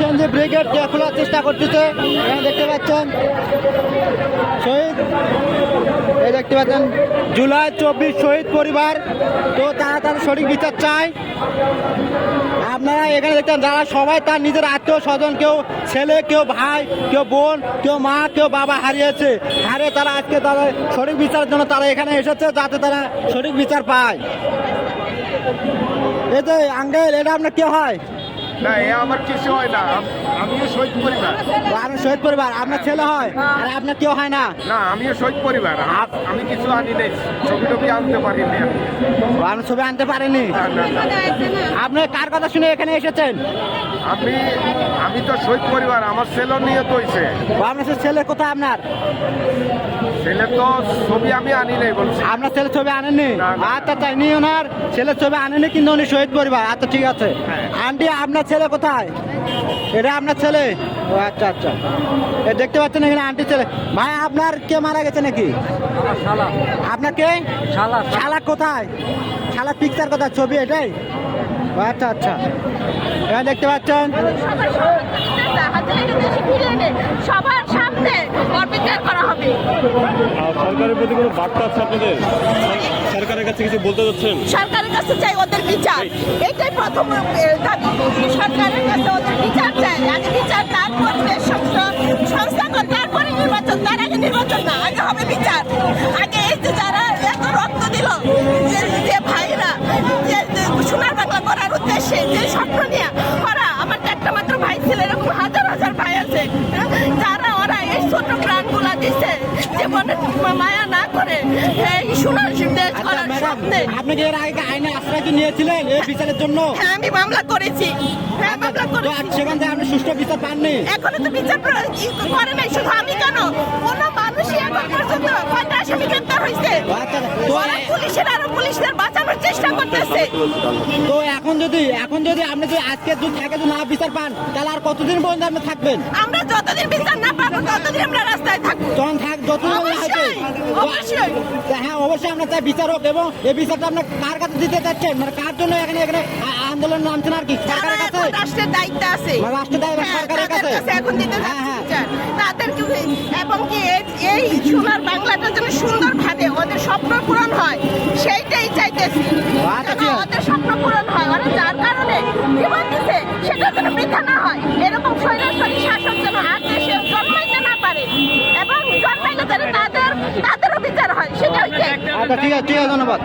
চেঞ্জে brigade খোলার চেষ্টা করতেছে দেখতে পাচ্ছেন শহীদ এই দেখতে পাচ্ছেন, জুলাই চব্বিশ শহীদ পরিবার। তো তারা তার সঠিক বিচার চায়। আপনারা এখানে দেখছেন যারা সবাই তার নিজের আত্মীয় স্বজন, কেউ ছেলে, কেউ ভাই, কেউ বোন, কেউ মা, কেউ বাবা হারিয়েছে। হারে তারা আজকে তারা সঠিক বিচারের জন্য তারা এখানে এসেছে যাতে তারা সঠিক বিচার পায়। এই যে আঙ্গেল, এটা আপনার কে হয়? না এ আমার কিছু হয় না আমিও শহীদ পরিবার। আপনার শহীদ পরিবার আপনার ছেলে হয়? আর আপনার কেউ হয় না? না আমিও শহীদ পরিবার আমি কিছু আনি নাই ছবি টবি আনতে পারিনি আমি। ছবি আনতে পারেনি? না, না, না। আপনি কার কথা শুনে এখানে এসেছেন? আমি আমি তো শহীদ পরিবার আমার ছেলে নিয়ে হয়েছে আপনার ছেলে কোথায় আপনার? ছেলে তো ছবি আমি আনি নাই বলছি। আপনার ছেলে ছবি আনেননি? না, না। আচ্ছা তাই ওনার ছেলের ছবি আনেনি কিন্তু উনি শহীদ পরিবার। আচ্ছা ঠিক আছে। হ্যাঁ। আন্টি আপনার ছেলে কোথায় এটা আপনার ছেলে ও আচ্ছা আচ্ছা এ দেখতে পাচ্ছেন এখানে আন্টি ছেলে ভাই আপনার কে মারা গেছে নাকি আপনার কে শালা কোথায় শালা পিকচার কোথায় ছবি এটাই ও আচ্ছা আচ্ছা এখানে দেখতে পাচ্ছেন সবার সরকারের প্রতি কোনো বার্তা আছে আপনাদের? সরকারের কাছে কিছু বলতে যাচ্ছেন? সরকারের কাছে চাই ওদের বিচার। এটাই প্রথম সরকারের কাছে ওদের বিচার চাই। আগে বিচার তারপর সংস্থা সংস্থা- তারপরে নির্বাচন। তার আগে নির্বাচন না, আগে হবে মায়া না করে এই সোনার দেশ আচ্ছা করার স্বপ্নে। আপনি এর আগে আইনে আশ্রয় কি নিয়েছিলেন এই বিচারের জন্য? হ্যাঁ আমি মামলা করেছি। হ্যাঁ মামলা তো করেছি। সেখান থেকে আপনি সুষ্ঠু বিচার পাননি? এখনও তো বিচার করে নাই শুধু আমি কেন? কোনো মানুষই এখন পর্যন্ত কয়টা আসামি গ্রেপ্তার হয়েছে তো ওরা পুলিশের আরও পুলিশদের বাঁচানোর চেষ্টা করতেছে। তো এখন যদি এখন যদি আপনি যদি আজকে যদি থেকে যদি না বিচার পান তাহলে আর কতদিন পর্যন্ত আপনি থাকবেন? আমরা যতদিন বিচার না পাবো ততদিন আমরা রাস্তায় থাকব। তখন থাক যত অবশ্যই, অবশ্যই। হ্যাঁ অবশ্যই আমরা চাই বিচার হোক এবং এই বিচারটা আপনার কার কাছে দিতে চাচ্ছেন? মানে কার জন্য এখানে এখানে আন্দোলন নামছেন আর কি? সরকারের কাছে? রাষ্ট্রের দায়িত্ব আছে। মানে রাষ্ট্রের দায়িত্ব হ্যাঁ, সরকারের কাছে? এখন দিতে হ্যাঁ, হ্যাঁ। তাদেরকে এবং কি এই- সোনার বাংলাটা যেন সুন্দরভাবে ওদের স্বপ্ন পূরণ হয় সেইটাই চাইতেছি। আচ্ছা, ওদের স্বপ্ন পূরণ হয়। ওরা যার কারণে জীবন ঠিক আছে ঠিক আছে ধন্যবাদ।